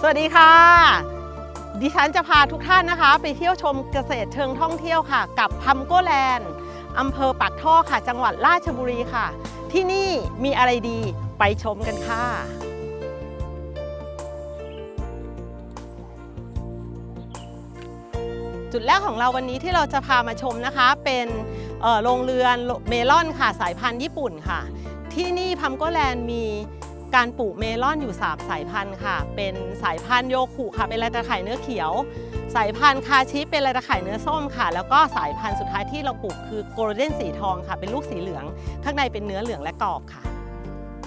สวัสดีค่ะ ดิฉันจะพาทุกท่านนะคะ ไปเที่ยวชมเกษตรเชิงท่องเที่ยวค่ะ กับพัมโกแลนด์อำเภอปากท่อค่ะ จังหวัดราชบุรีค่ะ ที่นี่มีอะไรดีไปชมกันค่ะจุดแรกของเราวันนี้ที่เราจะพามาชมนะคะ เป็นโรงเรือนเมลอนค่ะสายพันธุ์ญี่ปุ่นค่ะ ที่นี่พัมโกแลนด์มี การปลูกเมลอนอยู่3สายพันธุ์ค่ะ เป็นสายพันธุ์โยคุค่ะ เป็นลายตะข่ายเนื้อเขียว สายพันธุ์คาชิเป็นลายตะข่ายเนื้อส้มค่ะ แล้วก็สายพันธุ์สุดท้ายที่เราปลูกคือโกลเด้นสีทองค่ะ เป็นลูกสีเหลือง ข้างในเป็นเนื้อเหลืองและกรอบค่ะ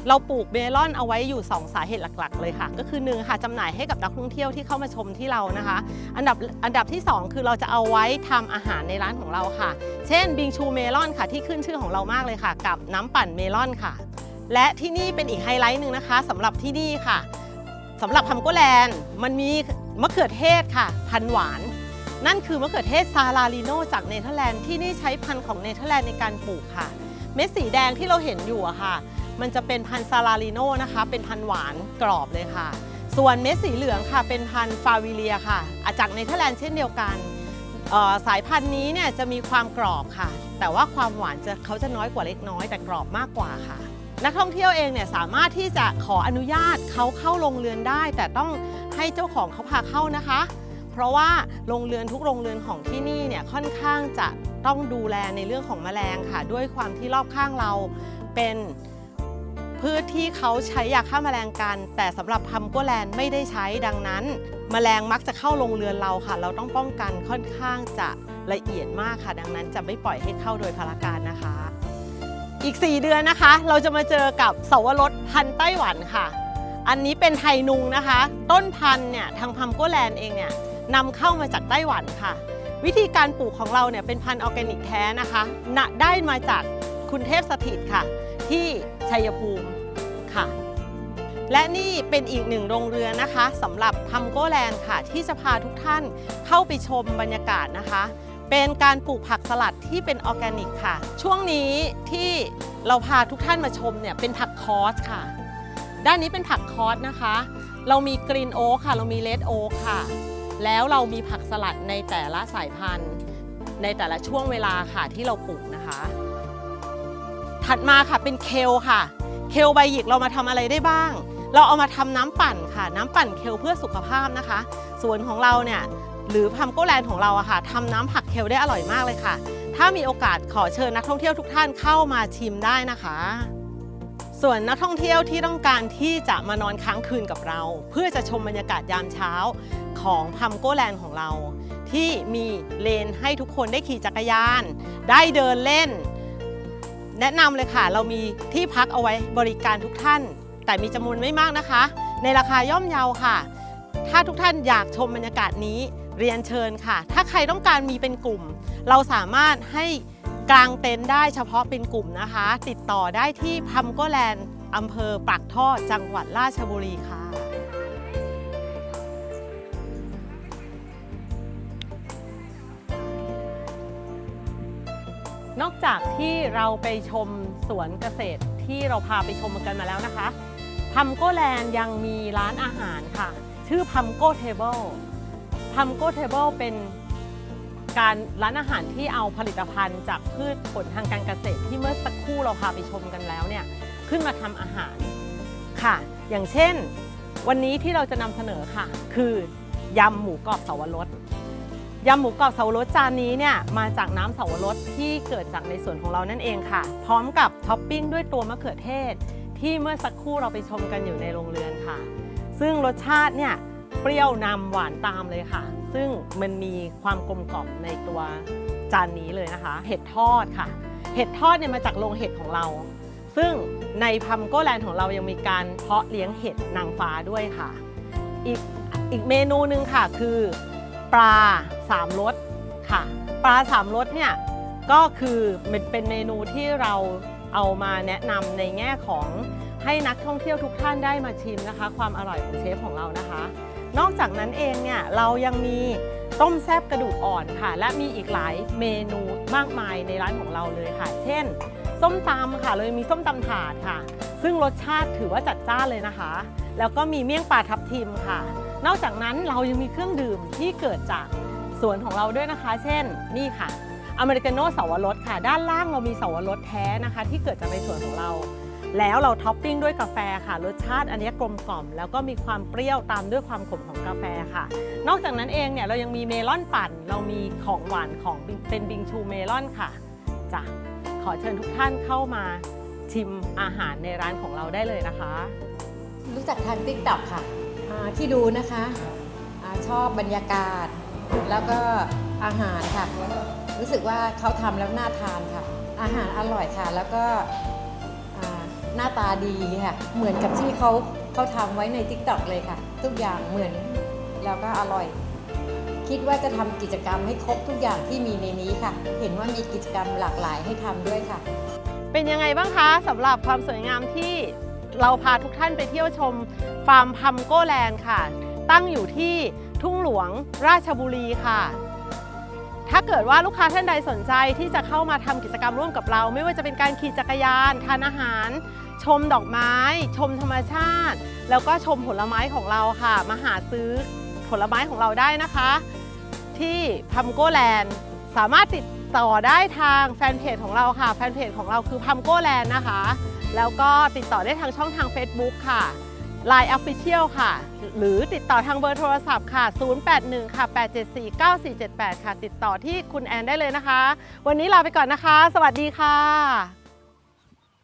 เราปลูกเมลอนเอาไว้อยู่ 2 สาเหตุหลักๆ เลยค่ะ ก็คือหนึ่งค่ะจำหน่ายให้กับนักท่องเที่ยวที่เข้ามาชมที่เรานะคะ อันดับอันดับที่ 2 คือเราจะเอาไว้ทำอาหารในร้านของเราค่ะ เช่นบิงชูเมลอนค่ะที่ขึ้นชื่อของเรามากเลยค่ะ กับน้ำปั่นเมลอนค่ะ และที่นี่เป็นอีกไฮไลท์หนึ่งนะคะสำหรับที่นี่ค่ะสำหรับพัมโกแลนด์มันมีมะเขือเทศค่ะ พันหวาน นั่นคือมะเขือเทศซาลาลิโนจากเนเธอร์แลนด์ที่นี่ใช้พันธุ์ของเนเธอร์แลนด์ในการปลูกค่ะ เม็ดสีแดงที่เราเห็นอยู่อะค่ะ มันจะเป็นพันธุ์ซาลาลิโนนะคะ เป็นพันธุ์หวานกรอบเลยค่ะ ส่วนเม็ดสีเหลืองค่ะ เป็นพันธุ์ฟาวิเลียค่ะอจากเนเธอร์แลนด์เช่นเดียวกันสายพันธุ์นี้เนี่ยจะมีความกรอบค่ะ แต่ว่าความหวานจะเขาจะน้อยกว่าเล็กน้อย แต่กรอบมากกว่าค่ะ นักท่องเที่ยวเองเนี่ยสามารถที่จะขออนุญาตเขาเข้าโรงเรือนได้ แต่ต้องให้เจ้าของเขาพาเข้านะคะ เพราะว่าโรงเรือนทุกโรงเรือนของที่นี่เนี่ยค่อนข้างจะต้องดูแลในเรื่องของแมลงค่ะ ด้วยความที่รอบข้างเราเป็นพืชที่เขาใช้ยาฆ่าแมลงกัน แต่สำหรับพัมโกแลนด์ไม่ได้ใช้ดังนั้น แมลงมักจะเข้าโรงเรือนเราค่ะ เราต้องป้องกันค่อนข้างจะละเอียดมากค่ะ ดังนั้นจะไม่ปล่อยให้เข้าโดยพลการนะคะ อีก 4 เดือนนะคะ เราจะมาเจอกับเสาวรสพันธุ์ไต้หวันค่ะ อันนี้เป็นไทยนุงนะคะ ต้นพันธุ์เนี่ยทางพัมโกแลนด์เองเนี่ยนำเข้ามาจากไต้หวันค่ะ วิธีการปลูกของเราเนี่ยเป็นพันธุ์ออร์แกนิกแท้นะคะนะได้มาจากคุณเทพสถิตค่ะ ที่ชัยภูมิค่ะ และนี่เป็นอีกหนึ่งโรงเรือนนะคะสำหรับพัมโกแลนด์ค่ะ ที่จะพาทุกท่านเข้าไปชมบรรยากาศนะคะ เป็นการปลูกผักสลัดที่เป็นออร์แกนิกค่ะ ช่วงนี้ที่เราพาทุกท่านมาชมเนี่ยเป็นผักคอสค่ะ ด้านนี้เป็นผักคอสนะคะ เรามีกรีนโอ๊คค่ะ เรามีเลดโอ๊คค่ะ แล้วเรามีผักสลัดในแต่ละสายพันธุ์ ในแต่ละช่วงเวลาค่ะที่เราปลูกนะคะ ถัดมาค่ะเป็นเคลค่ะ เคลใบหยิกเรามาทำอะไรได้บ้าง เราเอามาทำน้ำปั่นค่ะ น้ำปั่นเคลเพื่อสุขภาพนะคะสวนของเราเนี่ย หรือพัมโกแลนด์ของเราอะค่ะทำน้ำผักเคลได้อร่อยมากเลยค่ะ ถ้ามีโอกาสขอเชิญนักท่องเที่ยวทุกท่านเข้ามาชิมได้นะคะ ส่วนนักท่องเที่ยวที่ต้องการที่จะมานอนค้างคืนกับเรา เพื่อจะชมบรรยากาศยามเช้าของพัมโกแลนด์ของเรา ที่มีเลนให้ทุกคนได้ขี่จักรยาน ได้เดินเล่น แนะนำเลยค่ะ เรามีที่พักเอาไว้บริการทุกท่าน แต่มีจำนวนไม่มากนะคะ ในราคาย่อมเยาค่ะถ้าทุกท่านอยากชมบรรยากาศนี้ เรียนเชิญค่ะ ถ้าใครต้องการมีเป็นกลุ่ม เราสามารถให้กลางเต็นท์ได้เฉพาะเป็นกลุ่มนะคะ ติดต่อได้ที่พัมโกแลนด์อำเภอปากท่อจังหวัดราชบุรีค่ะนอกจากที่เราไปชมสวนเกษตรที่เราพาไปชมกันมาแล้วนะคะพัมโกแลนด์ยังมีร้านอาหารค่ะ ชื่อพัมโกเทเบิล พัมโกเทเบิลเป็นการร้านอาหารที่เอาผลิตภัณฑ์จากพืชผลทางการเกษตรที่เมื่อสักครู่เราพาไปชมกันแล้วเนี่ยขึ้นมาทำอาหารค่ะ อย่างเช่น วันนี้ที่เราจะนำเสนอค่ะ คือยำหมูกรอบเสาวรสยำหมูกรอบเสาวรสจานนี้เนี่ยมาจากน้ำเสาวรสที่เกิดจากในส่วนของเรานั่นเองค่ะ พร้อมกับท็อปปิ้งด้วยตัวมะเขือเทศ ที่เมื่อสักครู่เราไปชมกันอยู่ในโรงเรือนค่ะ ซึ่งรสชาติเนี่ย เปรี้ยวนำหวานตามเลยค่ะ ซึ่งมันมีความกลมกล่อมในตัวจานนี้เลยนะคะ เห็ดทอดค่ะ เห็ดทอดเนี่ยมาจากโรงเห็ดของเรา ซึ่งในพัมโกแลนด์ของเรายังมีการเพาะเลี้ยงเห็ดนางฟ้าด้วยค่ะ อีกอีกเมนูหนึ่งค่ะคือปลาสามรสค่ะ ปลาสามรสเนี่ยก็คือเป็นเป็นเมนูที่เราเอามาแนะนำในแง่ของให้นักท่องเที่ยวทุกท่านได้มาชิมนะคะ ความอร่อยของเชฟของเรานะคะ นอกจากนั้นเองเนี่ยเรายังมีต้มแซบกระดูกอ่อนค่ะ และมีอีกหลายเมนูมากมายในร้านของเราเลยค่ะ เช่น ส้มตำค่ะเลยมีส้มตำถาดค่ะ ซึ่งรสชาติถือว่าจัดจ้านเลยนะคะ แล้วก็มีเมี่ยงปลาทับทิมค่ะ นอกจากนั้นเรายังมีเครื่องดื่มที่เกิดจากสวนของเราด้วยนะคะ เช่น นี่ค่ะอเมริกาโน่สาวรสค่ะ ด้านล่างเรามีสาวรสแท้นะคะ ที่เกิดจากในสวนของเรา แล้วเราท็อปปิ้งด้วยกาแฟค่ะ รสชาติอันนี้กลมกล่อม แล้วก็มีความเปรี้ยวตามด้วยความขมของกาแฟค่ะ นอกจากนั้นเองเนี่ยเรายังมีเมลอนปั่น เรามีของหวานของเป็นบิงชูเมลอนค่ะจ้ะขอเชิญทุกท่านเข้ามาชิมอาหารในร้านของเราได้เลยนะคะ รู้จักทางติ๊กต็อกค่ะที่ดูนะคะอาชอบบรรยากาศ แล้วก็อาหารค่ะ รู้สึกว่าเขาทำแล้วน่าทานค่ะ อาหารอร่อยค่ะ แล้วก็ หน้าตาดีค่ะ เหมือนกับที่เขาเขาทำไว้ในติ๊กต็อกเลยค่ะ ทุกอย่างเหมือนแล้วก็อร่อย คิดว่าจะทำกิจกรรมให้ครบทุกอย่างที่มีในนี้ค่ะ เห็นว่ามีกิจกรรมหลากหลายให้ทำด้วยค่ะ เป็นยังไงบ้างคะสำหรับความสวยงามที่เราพาทุกท่านไปเที่ยวชมฟาร์มพัมโกแลนด์ค่ะ ตั้งอยู่ที่ทุ่งหลวงราชบุรีค่ะถ้าเกิดว่าลูกค้าท่านใดสนใจที่จะเข้ามาทำกิจกรรมร่วมกับเรา ไม่ว่าจะเป็นการขี่จักรยาน ทานอาหาร ชมดอกไม้ ชมธรรมชาติ แล้วก็ชมผลไม้ของเราค่ะ มาหาซื้อผลไม้ของเราได้นะคะ ที่พัมโกแลนด์สามารถติดต่อได้ทางแฟนเพจของเราค่ะ แฟนเพจของเราคือพัมโกแลนด์นะคะ แล้วก็ติดต่อได้ทางช่องทาง Facebook ค่ะ Line Official ค่ะ หรือติดต่อทางเบอร์โทรศัพท์ค่ะ 081 ค่ะ 874 9478 ค่ะ ติดต่อที่คุณแอนได้เลยนะคะ วันนี้ลาไปก่อนนะคะ สวัสดีค่ะ